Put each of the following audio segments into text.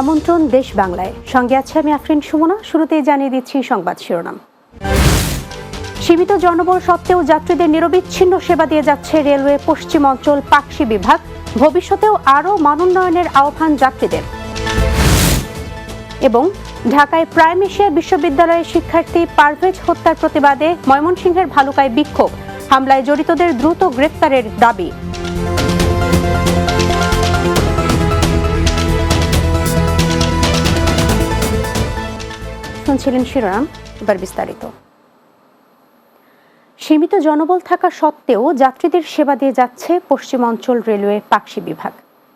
আমন্ত্রণ দেশ বাংলায়। সঙ্গে আছে আমি আফরিন সুমনা। শুরুতেই জানিয়ে দিচ্ছি সংবাদ শিরোনাম। সীমিত জনবল সত্ত্বেও যাত্রীদের নিরবিচ্ছিন্ন সেবা দিয়ে যাচ্ছে রেলওয়ে পশ্চিম অঞ্চল পাকশি বিভাগ। ভবিষ্যতেও আরও মানোন্নয়নের আহ্বান যাত্রীদের। এবং ঢাকায় প্রাইম এশিয়া বিশ্ববিদ্যালয়ের শিক্ষার্থী পারভেজ হত্যার প্রতিবাদে ময়মনসিংহের ভালুকায় বিক্ষোভ। হামলায় জড়িতদের দ্রুত গ্রেপ্তারের দাবি। শুনছিলেন শিরোনাম, এবার বিস্তারিত। সীমিত জনবল থাকা সত্ত্বেও যাত্রীদের সেবা দিয়ে যাচ্ছে পশ্চিমাঞ্চল রেলওয়ে পাকশি বিভাগ।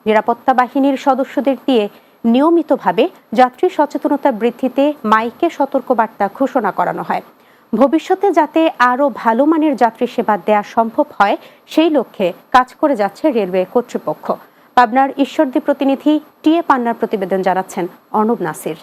নিরাপত্তা বাহিনীর সদস্যদের দিয়ে নিয়মিতভাবে যাত্রী সচেতনতা বৃদ্ধিতে মাইকে সতর্কবার্তা ঘোষণা করানো হয়। ভবিষ্যতে যাতে আরও ভালো মানের যাত্রী সেবা দেওয়া সম্ভব হয়, সেই লক্ষ্যে কাজ করে যাচ্ছে রেলওয়ে কর্তৃপক্ষ। পাবনার ঈশ্বরদী প্রতিনিধি টিএ পান্নার প্রতিবেদন জানাচ্ছেন অর্ণব নাসির।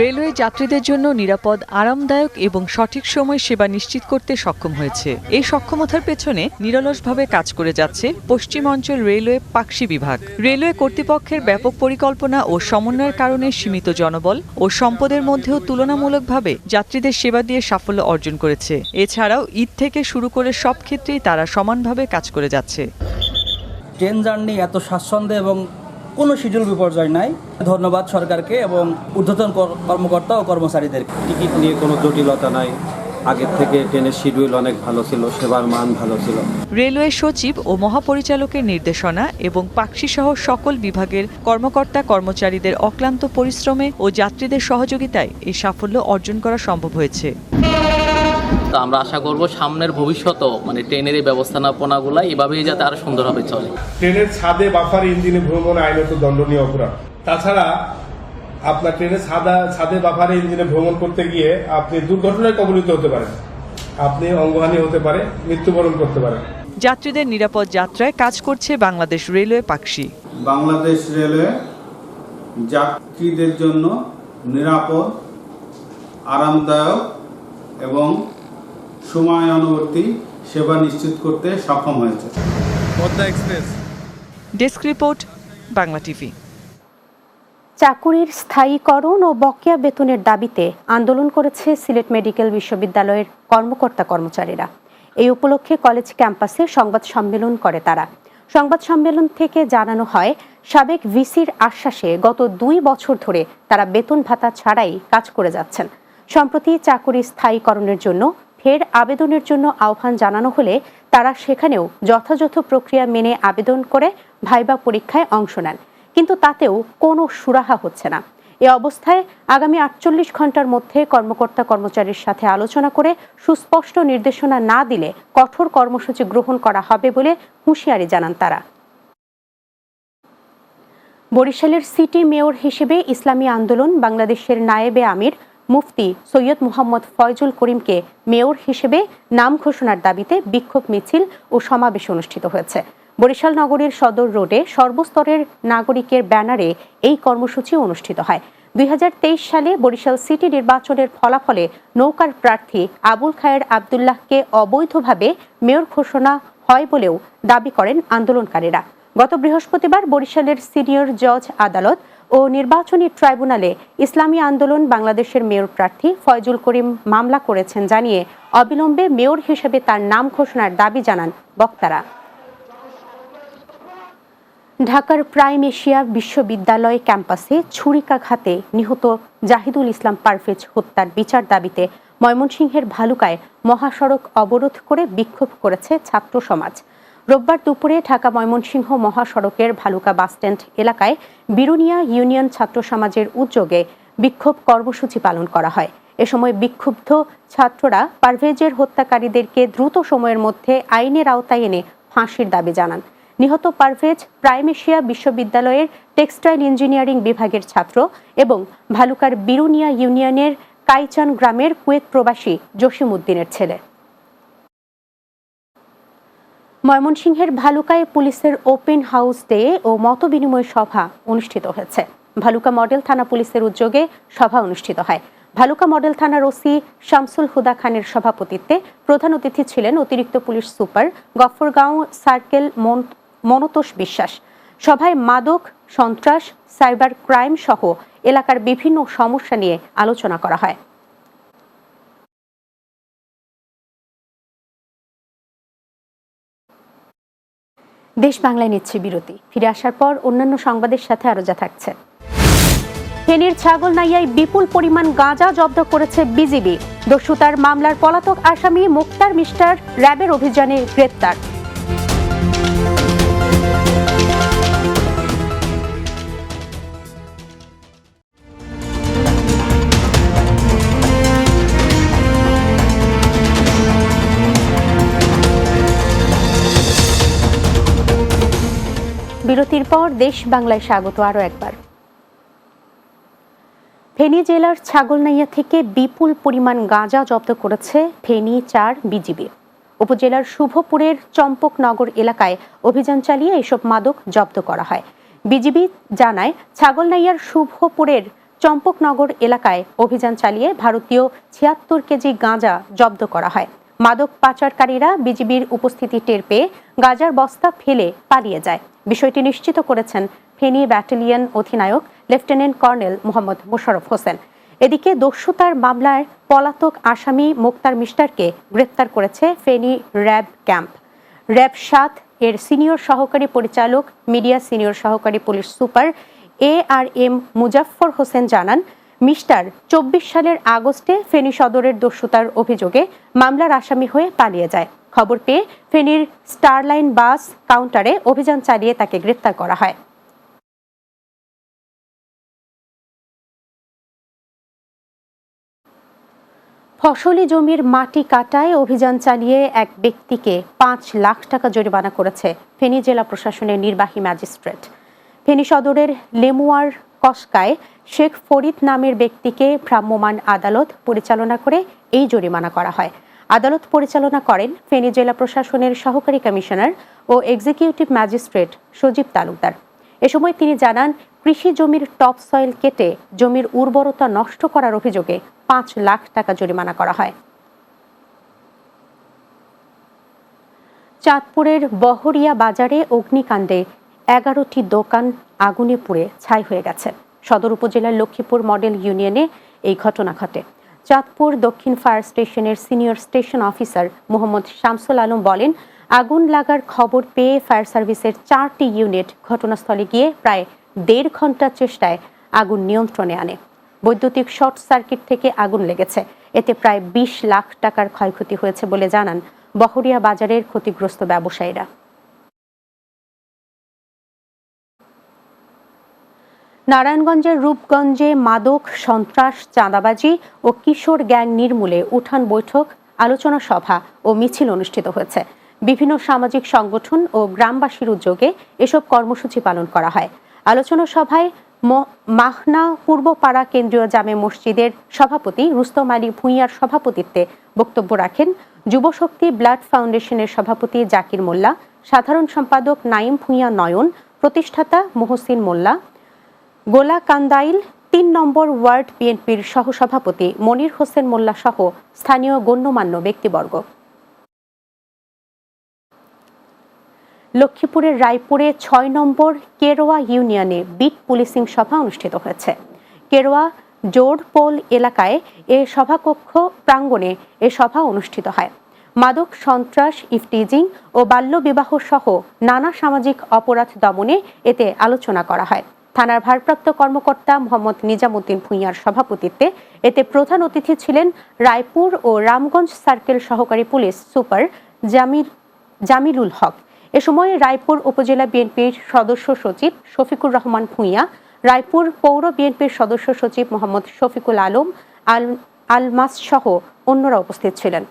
রেলওয়ে যাত্রীদের জন্য নিরাপদ আরামদায়ক এবং সঠিক সময় সেবা নিশ্চিত করতে সক্ষম হয়েছে। এই সক্ষমতার পেছনে নিরলসভাবে কাজ করে যাচ্ছে পশ্চিমাঞ্চল রেলওয়ে পাকশি বিভাগ। রেলওয়ে কর্তৃপক্ষের ব্যাপক পরিকল্পনা ও সমন্বয়ের কারণে সীমিত জনবল ও সম্পদের মধ্যেও তুলনামূলকভাবে যাত্রীদের সেবা দিয়ে সাফল্য অর্জন করেছে। এছাড়াও ঈদ থেকে শুরু করে সব ক্ষেত্রেই তারা সমানভাবে কাজ করে যাচ্ছে। ট্রেন জার্নি এত স্বাচ্ছন্দ্যে এবং কোনো শিডিউল বিপর্যয় নাই। ধন্যবাদ সরকারকে এবং ঊর্ধ্বতন কর- কর্মকর্তা ও কর্মচারীদেরকে টিকিট নিয়ে কোনো জটিলতা নাই। আগের থেকে ট্রেনের শিডিউল অনেক ভালো ছিল সেবার মান ভালো ছিল। রেলওয়ে সচিব ও মহাপরিচালকের নির্দেশনা এবং পাকশি সহ সকল বিভাগের কর্মকর্তা কর্মচারীদের অক্লান্ত পরিশ্রমে ও যাত্রীদের সহযোগিতায় এই সাফল্য অর্জন করা সম্ভব হয়েছে। তো আমরা আশা করব সামনের ভবিষ্যতেও মানে ট্রেনের এই ব্যবস্থাপনাগুলো এভাবেই যাতে আরও সুন্দরভাবে চলে। ট্রেনের ছাদে বাফার ইঞ্জিনে ভ্রমণ আইনত দণ্ডনীয় অপরাধ। তাছাড়া আপনার ট্রেনের ছাদা ছাদে বাফার ইঞ্জিনে ভ্রমণ করতে গিয়ে আপনি দুর্ঘটনায় কবলিত হতে পারেন। আপনি অঙ্গহানি হতে পারে মৃত্যুবরণ করতে পারেন। যাত্রীদের নিরাপদ যাত্রায় কাজ করছে বাংলাদেশ রেলওয়ে পাকশি। বাংলাদেশ রেলওয়ে যাত্রীদের জন্য নিরাপদ আরামদায়ক এবং সময় অনুবর্তী সেবা নিশ্চিত করতে সক্ষম হয়েছে। Padma express. Desk report Bangla TV. চাকুরির স্থায়ীকরণ ও বকেয়া বেতনের দাবিতে আন্দোলন করেছে সিলেট মেডিকেল বিশ্ববিদ্যালয়ের কর্মকর্তা কর্মচারীরা। এই উপলক্ষে কলেজ ক্যাম্পাসে সংবাদ সম্মেলন করে তারা। সংবাদ সম্মেলন থেকে জানানো হয় সাবেক ভিসির আশ্বাসে গত দুই বছর ধরে তারা বেতন ভাতা ছাড়াই কাজ করে যাচ্ছেন। সম্প্রতি চাকুরি স্থায়ীকরণের জন্য ফের আবেদনের জন্য আহ্বান জানানো হলে তারা সেখানেও যথাযথ প্রক্রিয়া মেনে আবেদন করে ভাইবা পরীক্ষায় অংশ নেন। কিন্তু তাতেও কোনো সুরাহা হচ্ছে না। এ অবস্থায় আগামী আটচল্লিশ ঘণ্টার মধ্যে কর্মকর্তা কর্মচারীর সাথে আলোচনা করে সুস্পষ্ট নির্দেশনা না দিলে কঠোর কর্মসূচি গ্রহণ করা হবে বলে হুঁশিয়ারি জানান তারা। বরিশালের সিটি মেয়র হিসেবে ইসলামী আন্দোলন বাংলাদেশের নায়েবে আমির মুফতি সৈয়দ মুহাম্মদ ফয়জুল করিমকে মেয়র হিসেবে নাম ঘোষণার দাবিতে বিক্ষোভ মিছিল ও সমাবেশ অনুষ্ঠিত হয়েছে। বরিশাল নগরীর সদর রোডে সর্বস্তরের নাগরিকের ব্যানারে এই কর্মসূচি অনুষ্ঠিত হয়। দুই হাজার তেইশ সালে বরিশাল সিটি নির্বাচনের ফলাফলে নৌকার প্রার্থী আবুল খায়ের আবদুল্লাহকে অবৈধভাবে মেয়র ঘোষণা হয় বলেও দাবি করেন আন্দোলনকারীরা। গত বৃহস্পতিবার বরিশালের সিনিয়র জজ আদালত ও নির্বাচনী ট্রাইব্যুনালে ইসলামী আন্দোলন বাংলাদেশের মেয়র প্রার্থী ফয়জুল করিম মামলা করেছেন জানিয়ে অবিলম্বে মেয়র হিসেবে তার নাম ঘোষণার দাবি জানান বক্তারা। ঢাকার প্রাইম এশিয়া বিশ্ববিদ্যালয় ক্যাম্পাসে ছুরিকাঘাতে নিহত জাহিদুল ইসলাম পারভেজ হত্যার বিচার দাবিতে ময়মনসিংহের ভালুকায় মহাসড়ক অবরোধ করে বিক্ষোভ করেছে ছাত্র সমাজ। রোববার দুপুরে ঢাকা ময়মনসিংহ মহাসড়কের ভালুকা বাসস্ট্যান্ড এলাকায় বিরুনিয়া ইউনিয়ন ছাত্র সমাজের উদ্যোগে বিক্ষোভ কর্মসূচি পালন করা হয়। এ সময় বিক্ষুব্ধ ছাত্ররা পারভেজের হত্যাকারীদেরকে দ্রুত সময়ের মধ্যে আইনের আওতায় এনে ফাঁসির দাবি জানান। নিহত পারভেজ প্রাইম এশিয়া বিশ্ববিদ্যালয়ের টেক্সটাইল ইঞ্জিনিয়ারিং বিভাগের ছাত্র এবং ভালুকার বিরুনিয়া ইউনিয়নের কাইচান গ্রামের কুয়েত প্রবাসী জসিম উদ্দিনের ছেলে। ময়মনসিংহের ভালুকায় পুলিশের ওপেন হাউস ডে ও মতবিনিময় সভা অনুষ্ঠিত হয়েছে। ভালুকা মডেল থানা পুলিশের উদ্যোগে সভা অনুষ্ঠিত হয়। ভালুকা মডেল থানার ওসি শামসুল হুদা খানের সভাপতিত্বে প্রধান অতিথি ছিলেন অতিরিক্ত পুলিশ সুপার গফরগাঁও সার্কেল মন- মনতোষ বিশ্বাস। সভায় মাদক, সন্ত্রাস, সাইবার ক্রাইম সহ এলাকার বিভিন্ন সমস্যা নিয়ে আলোচনা করা হয়। দেশ বাংলায় নিচ্ছে বিরতি। ফিরে আসার পর অন্যান্য সংবাদের সাথে আরও যা থাকছে। ফেনীর ছাগল নাইয়ায় বিপুল পরিমাণ গাঁজা জব্দ করেছে বিজিবি। দস্যুতার মামলার পলাতক আসামি মুক্তার মিস্টার র্যাবের অভিযানে গ্রেপ্তার। বিরতির পর দেশ বাংলায় স্বাগত আরও একবার। ফেনী জেলার ছাগলনাইয়া থেকে বিপুল পরিমাণ গাঁজা জব্দ করেছে ফেনী চার বিজিবি। উপজেলার শুভপুরের চম্পকনগর এলাকায় অভিযান চালিয়ে এসব মাদক জব্দ করা হয়। বিজিবি জানায়, ছাগলনাইয়ার শুভপুরের চম্পকনগর এলাকায় অভিযান চালিয়ে ভারতীয় ছিয়াত্তর কেজি গাঁজা জব্দ করা হয়। মাদক পাচারকারীরা বিজিবির উপস্থিতি টের পেয়ে গাঁজার বস্তা ফেলে পালিয়ে যায়। বিষয়টি নিশ্চিত করেছেন ফেনী ব্যাটালিয়ন অধিনায়ক লেফটেন্যান্ট কর্নেল মোহাম্মদ মোশাররফ হোসেন। এদিকে দস্যুতার মামলায় পলাতক আসামি মোক্তার মিস্টারকে গ্রেপ্তার করেছে ফেনী র্যাব ক্যাম্প। র্যাব সাত এর সিনিয়র সহকারী পরিচালক, মিডিয়া সিনিয়র সহকারী police super A R M Muzaffar Hossain জানান, মিস্টার চব্বিশ সালের আগস্টে ফেনী সদরের দস্যুতার অভিযোগে মামলার আসামি হয়ে পালিয়ে যায়। খবর পেয়ে ফেনীর স্টারলাইন বাস কাউন্টারে অভিযান চালিয়ে তাকে গ্রেপ্তার করা হয়। ফসলি জমির মাটি কাটায় অভিযান চালিয়ে এক ব্যক্তিকে পাঁচ লাখ টাকা জরিমানা করেছে ফেনী জেলা প্রশাসনের নির্বাহী ম্যাজিস্ট্রেট। ফেনী সদরের লেমুয়ার কসকায় শেখ ফরিদ নামের ব্যক্তিকে ভ্রাম্যমাণ আদালত পরিচালনা করে এই জরিমানা করা হয়। আদালত পরিচালনা করেন ফেনী জেলা প্রশাসনের সহকারী কমিশনার ও এক্সিকিউটিভ ম্যাজিস্ট্রেট সজীব তালুকদার। এ সময় তিনি জানান, কৃষি জমির টপ সয়েল কেটে জমির উর্বরতা নষ্ট করার অভিযোগে পাঁচ লাখ টাকা জরিমানা করা হয়। চাঁদপুরের বহরিয়া বাজারে অগ্নিকাণ্ডে এগারোটি দোকান আগুনে পুড়ে ছাই হয়ে গেছে। সদর উপজেলার লক্ষ্মীপুর মডেল ইউনিয়নে এই ঘটনা ঘটে। চাঁদপুর দক্ষিণ ফায়ার স্টেশনের senior station officer Mohammad Shamsul Alam বলেন, আগুন লাগার খবর পেয়ে ফায়ার সার্ভিসের চারটি ইউনিট ঘটনাস্থলে গিয়ে প্রায় দেড় ঘণ্টার চেষ্টায় আগুন নিয়ন্ত্রণে আনে। বৈদ্যুতিক শর্ট সার্কিট থেকে আগুন লেগেছে। এতে প্রায় বিশ লাখ টাকার ক্ষয়ক্ষতি হয়েছে বলে জানান বহরিয়া বাজারের ক্ষতিগ্রস্ত ব্যবসায়ীরা। নারায়ণগঞ্জের রূপগঞ্জে মাদক, সন্ত্রাস, চাঁদাবাজি ও কিশোর গ্যাং নির্মূলে উঠান বৈঠক, আলোচনা সভা ও মিছিল অনুষ্ঠিত হয়েছে। বিভিন্ন সামাজিক সংগঠন ও গ্রামবাসীর উদ্যোগে এসব কর্মসূচি পালন করা হয়। আলোচনা সভায় মাহনা পূর্বপাড়া কেন্দ্রীয় জামে মসজিদের সভাপতি রুস্তম আলী ভূঁইয়ার সভাপতিত্বে বক্তব্য রাখেন যুবশক্তি ব্লাড ফাউন্ডেশনের সভাপতি জাকির মোল্লা, সাধারণ সম্পাদক নাইম ভূঁইয়া নয়ন, প্রতিষ্ঠাতা মোহসিন মোল্লা গোলা কান্দাইল তিন নম্বর ওয়ার্ড বিএনপির সহসভাপতি মনির হোসেন মোল্লা সহ স্থানীয় গণ্যমান্য ব্যক্তিবর্গ। লক্ষ্মীপুরের রায়পুরে ছয় নম্বর কেরোয়া ইউনিয়নে বিট পুলিশিং সভা অনুষ্ঠিত হয়েছে। কেরোয়া জোড়পোল এলাকায় এ সভাকক্ষ প্রাঙ্গণে এ সভা অনুষ্ঠিত হয়। মাদক সন্ত্রাস, ইফটিজিং ও বাল্যবিবাহ সহ নানা সামাজিক অপরাধ দমনে এতে আলোচনা করা হয়। থানার ভারপ্রাপ্ত কর্মকর্তা মোহাম্মদ নিজামুদ্দিন ভূঁইয়ার সভাপতিত্বে এতে প্রধান অতিথি ছিলেন রায়পুর ও রামগঞ্জ সার্কেল সহকারী পুলিশ সুপার জামির জামিলুল হক। এ সময় রায়পুর উপজেলা বিএনপির সদস্য সচিব শফিকুর রহমান ভূঁইয়া, রায়পুর পৌর বিএনপির সদস্য সচিব মোহাম্মদ শফিকুল আলম, আল আলমাস সহ অন্যরা উপস্থিত ছিলেন।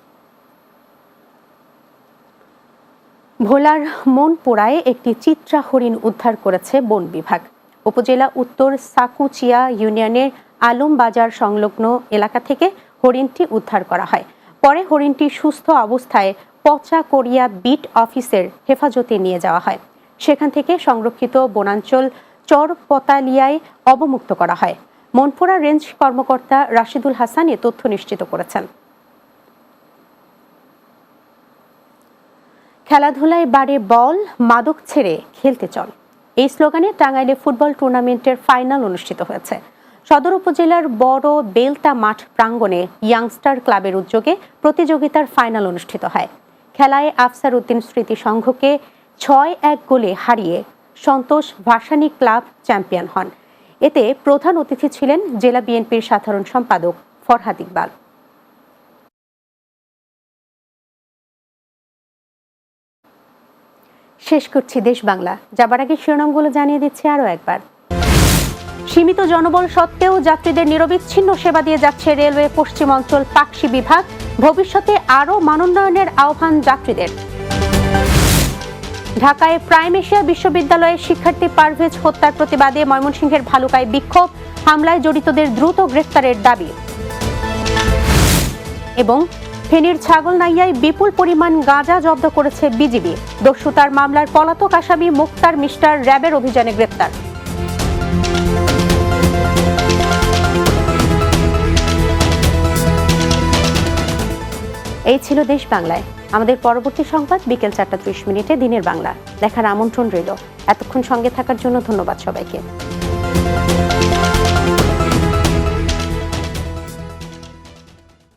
ভোলার মনপোড়ায় একটি চিত্রা হরিণ উদ্ধার করেছে বন বিভাগ। উপজেলা উত্তর সাকুচিয়া ইউনিয়নের আলম বাজার সংলগ্ন এলাকা থেকে হরিণটি উদ্ধার করা হয়। পরে হরিণটি সুস্থ অবস্থায় পচা কোরিয়া বিট অফিসের হেফাজতে নিয়ে যাওয়া হয়। সেখান থেকে সংরক্ষিত বনাঞ্চল চর পতালিয়ায় অবমুক্ত করা হয়। মনপুরা রেঞ্জ কর্মকর্তা রাশিদুল হাসান এ তথ্য নিশ্চিত করেছেন। খেলাধুলায় বাড়ে বল, মাদক ছেড়ে খেলতে চল। এই স্লোগানে টাঙ্গাইলে ফুটবল টুর্নামেন্টের ফাইনাল অনুষ্ঠিত হয়েছে। সদর উপজেলার বড় বেলতা মাঠ প্রাঙ্গণে ইয়াংস্টার ক্লাবের উদ্যোগে প্রতিযোগিতার ফাইনাল অনুষ্ঠিত হয়। খেলায় আফসার উদ্দিন স্মৃতি সংঘকে ছয় এক গোলে হারিয়ে সন্তোষ ভাসানী ক্লাব চ্যাম্পিয়ন হন। এতে প্রধান অতিথি ছিলেন জেলা বিএনপির সাধারণ সম্পাদক ফরহাদ ইকবাল। শেষ করছি দেশ বাংলা। যাবার আগে শিরোনামগুলো জানিয়ে দিচ্ছি আরও একবার। সীমিত জনবল সত্ত্বেও যাত্রীদের নিরবিচ্ছিন্ন সেবা দিয়ে যাচ্ছে রেলওয়ে পশ্চিম অঞ্চল পাকশি বিভাগ। ভবিষ্যতে আরও মানোন্নয়নের আহ্বান যাত্রীদের। ঢাকায় প্রাইম এশিয়া বিশ্ববিদ্যালয়ের শিক্ষার্থী পারভেজ হত্যার প্রতিবাদে ময়মনসিংহের ভালুকায় বিক্ষোভ, হামলায় জড়িতদের দ্রুত গ্রেফতারের দাবি। এবং ফেনীর ছাগলনাইয়ায় বিপুল পরিমাণ গাঁজা জব্দ করেছে বিজিবি। দস্যুতার মামলার পলাতক আসামি মুক্তার মিস্টার র্যাবের অভিযানে গ্রেপ্তার। এই ছিল দেশ বাংলায়। আমাদের পরবর্তী সংবাদ বিকেল চারটা ত্রিশ মিনিটে দিনের বাংলা। দেখার আমন্ত্রণ রইল। এতক্ষণ সঙ্গে থাকার জন্য ধন্যবাদ সবাইকে।